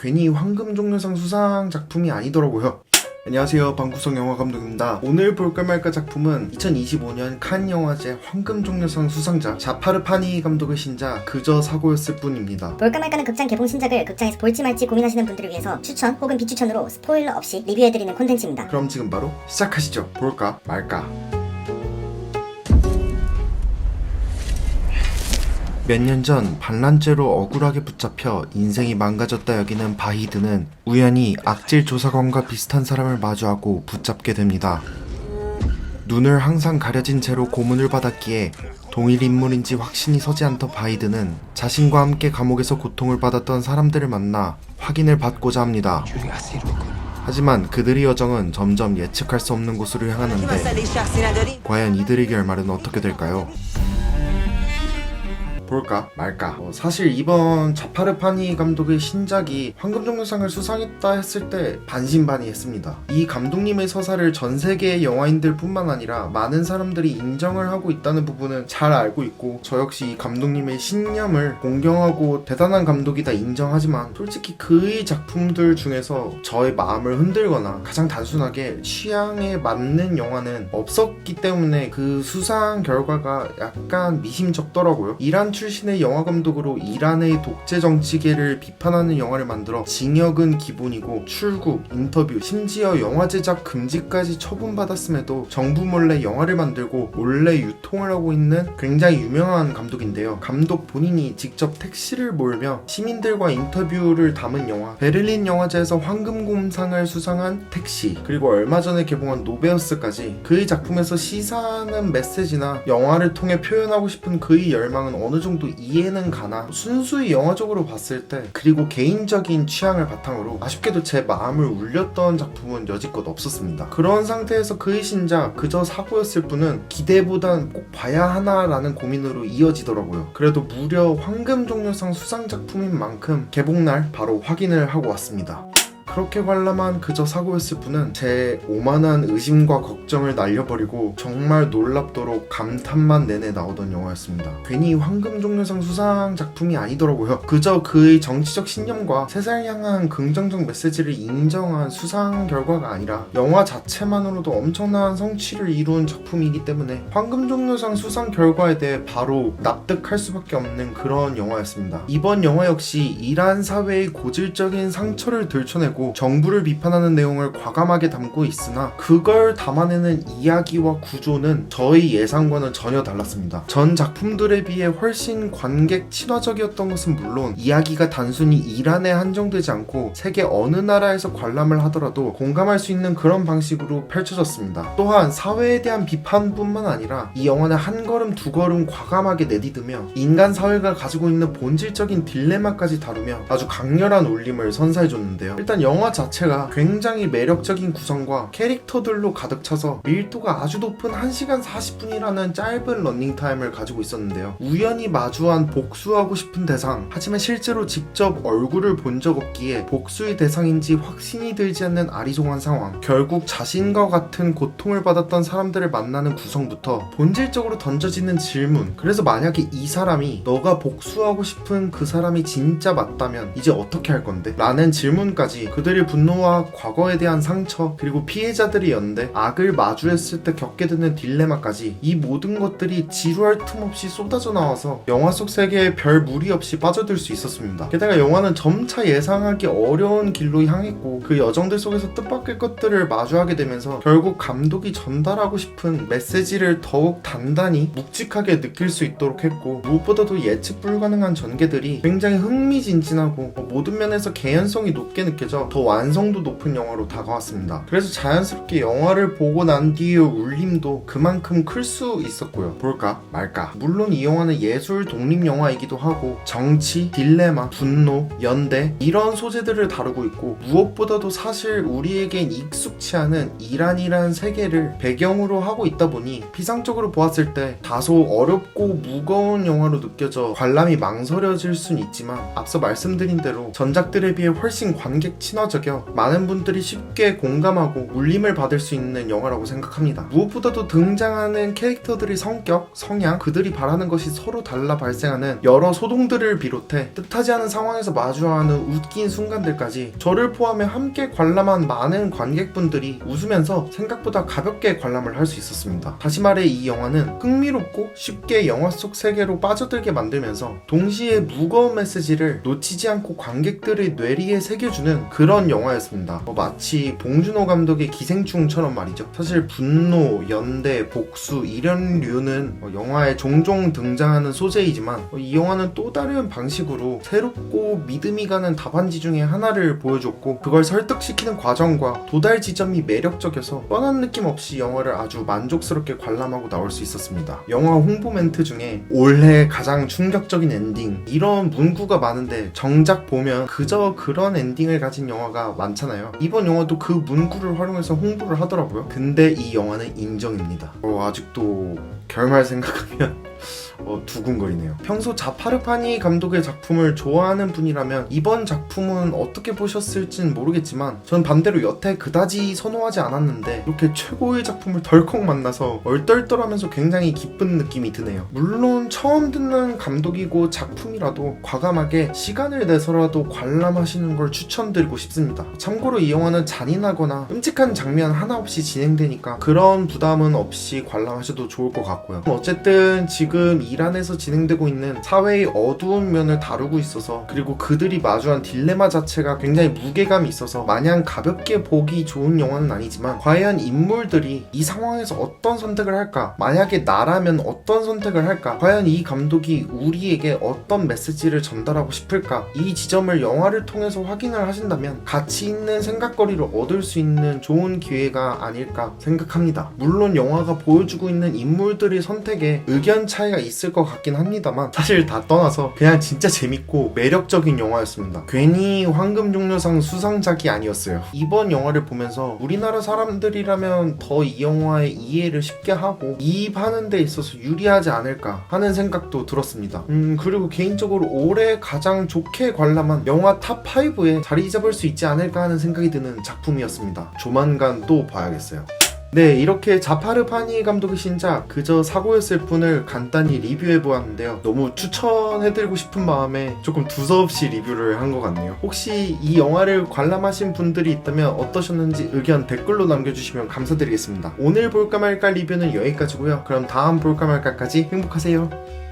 괜히 황금 종려상 수상 작품이 아니더라고요. 안녕하세요. 방구석 영화 감독입니다. 오늘 볼까 말까 작품은 2025년 칸 영화제 황금 종려상 수상자 자파르 파니 감독의 신작 그저 사고였을 뿐입니다. 볼까 말까는 극장 개봉 신작을 극장에서 볼지 말지 고민하시는 분들을 위해서 추천 혹은 비추천으로 스포일러 없이 리뷰해드리는 콘텐츠입니다. 그럼 지금 바로 시작하시죠. 볼까 말까. 몇 년 전 반란죄로 억울하게 붙잡혀 인생이 망가졌다 여기는 바히드는 우연히 악질 조사관과 비슷한 사람을 마주하고 붙잡게 됩니다. 눈을 항상 가려진 채로 고문을 받았기에 동일 인물인지 확신이 서지 않던 바이드는 자신과 함께 감옥에서 고통을 받았던 사람들을 만나 확인을 받고자 합니다. 하지만 그들의 여정은 점점 예측할 수 없는 곳으로 향하는데 과연 이들의 결말은 어떻게 될까요? 볼까 말까 어, 사실 이번 자파르파니 감독의 신작이 황금종려상을 수상했다 했을 때 반신반의했습니다 이 감독님의 서사를 전 세계의 영화인들 뿐만 아니라 많은 사람들이 인정을 하고 있다는 부분은 잘 알고 있고 저 역시 이 감독님의 신념을 공경하고 대단한 감독이다 인정하지만 솔직히 그의 작품들 중에서 저의 마음을 흔들거나 가장 단순하게 취향에 맞는 영화는 없었기 때문에 그 수상 결과가 약간 미심쩍더라고요. 이란 출신의 영화 감독으로 이란의 독재 정치계를 비판하는 영화를 만들어 징역은 기본이고 출국, 인터뷰, 심지어 영화 제작 금지까지 처분받았음에도 정부 몰래 영화를 만들고 몰래 유통을 하고 있는 굉장히 유명한 감독인데요. 감독 본인이 직접 택시를 몰며 시민들과 인터뷰를 담은 영화 베를린 영화제에서 황금곰상을 수상한 택시 그리고 얼마 전에 개봉한 노베우스까지 그의 작품에서 시사하는 메시지나 영화를 통해 표현하고 싶은 그의 열망은 어느 정도 이해는 가나 순수히 영화적으로 봤을 때 그리고 개인적인 취향을 바탕으로 아쉽게도 제 마음을 울렸던 작품은 여지껏 없었습니다. 그런 상태에서 그의 신작 그저 사고였을 뿐은 기대보단 꼭 봐야 하나라는 고민으로 이어지더라고요. 그래도 무려 황금종려상 수상 작품인 만큼 개봉날 바로 확인을 하고 왔습니다. 그렇게 관람한 그저 사고였을 뿐은 제 오만한 의심과 걱정을 날려버리고 정말 놀랍도록 감탄만 내내 나오던 영화였습니다. 괜히 황금종려상 수상 작품이 아니더라고요. 그저 그의 정치적 신념과 세상을 향한 긍정적 메시지를 인정한 수상 결과가 아니라 영화 자체만으로도 엄청난 성취를 이룬 작품이기 때문에 황금종려상 수상 결과에 대해 바로 납득할 수밖에 없는 그런 영화였습니다. 이번 영화 역시 이란 사회의 고질적인 상처를 들춰내고 정부를 비판하는 내용을 과감하게 담고 있으나 그걸 담아내는 이야기와 구조는 저희 예상과는 전혀 달랐습니다. 전 작품들에 비해 훨씬 관객 친화적이었던 것은 물론 이야기가 단순히 이란에 한정되지 않고 세계 어느 나라에서 관람을 하더라도 공감할 수 있는 그런 방식으로 펼쳐졌습니다. 또한 사회에 대한 비판뿐만 아니라 이 영화는 한 걸음 두 걸음 과감하게 내디디며 인간 사회가 가지고 있는 본질적인 딜레마까지 다루며 아주 강렬한 울림을 선사해줬는데요. 일단 영화 자체가 굉장히 매력적인 구성과 캐릭터들로 가득 차서 밀도가 아주 높은 1시간 40분이라는 짧은 러닝타임을 가지고 있었는데요. 우연히 마주한 복수하고 싶은 대상, 하지만 실제로 직접 얼굴을 본 적 없기에 복수의 대상인지 확신이 들지 않는 아리송한 상황, 결국 자신과 같은 고통을 받았던 사람들을 만나는 구성부터 본질적으로 던져지는 질문, 그래서 만약에 이 사람이 너가 복수하고 싶은 그 사람이 진짜 맞다면 이제 어떻게 할 건데? 라는 질문까지 그들의 분노와 과거에 대한 상처 그리고 피해자들이 연대 악을 마주했을 때 겪게 되는 딜레마까지 이 모든 것들이 지루할 틈 없이 쏟아져 나와서 영화 속 세계에 별 무리 없이 빠져들 수 있었습니다. 게다가 영화는 점차 예상하기 어려운 길로 향했고 그 여정들 속에서 뜻밖의 것들을 마주하게 되면서 결국 감독이 전달하고 싶은 메시지를 더욱 단단히 묵직하게 느낄 수 있도록 했고 무엇보다도 예측 불가능한 전개들이 굉장히 흥미진진하고 뭐 모든 면에서 개연성이 높게 느껴져 더 완성도 높은 영화로 다가왔습니다. 그래서 자연스럽게 영화를 보고 난 뒤의 울림도 그만큼 클 수 있었고요. 볼까 말까. 물론 이 영화는 예술 독립 영화이기도 하고 정치, 딜레마, 분노, 연대 이런 소재들을 다루고 있고 무엇보다도 사실 우리에겐 익숙치 않은 이란이란 세계를 배경으로 하고 있다 보니 피상적으로 보았을 때 다소 어렵고 무거운 영화로 느껴져 관람이 망설여질 순 있지만 앞서 말씀드린 대로 전작들에 비해 훨씬 관객 친화 친화적이어 많은 분들이 쉽게 공감하고 울림을 받을 수 있는 영화라고 생각합니다. 무엇보다도 등장하는 캐릭터들의 성격, 성향, 그들이 바라는 것이 서로 달라 발생하는 여러 소동들을 비롯해 뜻하지 않은 상황에서 마주하는 웃긴 순간들까지 저를 포함해 함께 관람한 많은 관객분들이 웃으면서 생각보다 가볍게 관람을 할 수 있었습니다. 다시 말해 이 영화는 흥미롭고 쉽게 영화 속 세계로 빠져들게 만들면서 동시에 무거운 메시지를 놓치지 않고 관객들의 뇌리에 새겨주는 그런 영화였습니다. 어, 마치 봉준호 감독의 기생충처럼 말이죠. 사실 분노, 연대, 복수 이런 류는 어, 영화에 종종 등장하는 소재이지만 어, 이 영화는 또 다른 방식으로 새롭고 믿음이 가는 답안지 중에 하나를 보여줬고 그걸 설득시키는 과정과 도달 지점이 매력적여서 뻔한 느낌 없이 영화를 아주 만족스럽게 관람하고 나올 수 있었습니다. 영화 홍보 멘트 중에 올해 가장 충격적인 엔딩 이런 문구가 많은데 정작 보면 그저 그런 엔딩을 가진 영화 가 많잖아요. 이번 영화도 그 문구를 활용해서 홍보를 하더라고요. 근데 이 영화는 인정입니다. 어, 아직도 결말 생각하면 어, 두근거리네요. 평소 자파르파니 감독의 작품을 좋아하는 분이라면 이번 작품은 어떻게 보셨을진 모르겠지만 전 반대로 여태 그다지 선호하지 않았는데 이렇게 최고의 작품을 덜컥 만나서 얼떨떨하면서 굉장히 기쁜 느낌이 드네요. 물론 처음 듣는 감독이고 작품이라도 과감하게 시간을 내서라도 관람하시는 걸 추천드리고 싶습니다. 참고로 이 영화는 잔인하거나 끔찍한 장면 하나 없이 진행되니까 그런 부담은 없이 관람하셔도 좋을 것 같고요. 어쨌든 지금 이란에서 진행되고 있는 사회의 어두운 면을 다루고 있어서 그리고 그들이 마주한 딜레마 자체가 굉장히 무게감이 있어서 마냥 가볍게 보기 좋은 영화는 아니지만 과연 인물들이 이 상황에서 어떤 선택을 할까? 만약에 나라면 어떤 선택을 할까? 과연 이 감독이 우리에게 어떤 메시지를 전달하고 싶을까? 이 지점을 영화를 통해서 확인을 하신다면 가치 있는 생각거리를 얻을 수 있는 좋은 기회가 아닐까 생각합니다. 물론 영화가 보여주고 있는 인물들의 선택에 의견 차이가 있을 것 같긴 합니다만 사실 다 떠나서 그냥 진짜 재밌고 매력적인 영화였습니다. 괜히 황금종려상 수상작이 아니었어요. 이번 영화를 보면서 우리나라 사람들이라면 더 이 영화의 이해를 쉽게 하고 이입하는 데 있어서 유리하지 않을까 하는 생각도 들었습니다. 음 그리고 개인적으로 올해 가장 좋게 관람한 영화 탑5에 자리 잡을 수 있지 않을까 하는 생각이 드는 작품이었습니다. 조만간 또 봐야겠어요. 네, 이렇게 자파르 파니 감독의 신작 그저 사고였을 뿐을 간단히 리뷰해 보았는데요. 너무 추천해드리고 싶은 마음에 조금 두서없이 리뷰를 한 것 같네요. 혹시 이 영화를 관람하신 분들이 있다면 어떠셨는지 의견 댓글로 남겨주시면 감사드리겠습니다. 오늘 볼까 말까 리뷰는 여기까지고요. 그럼 다음 볼까 말까까지 행복하세요.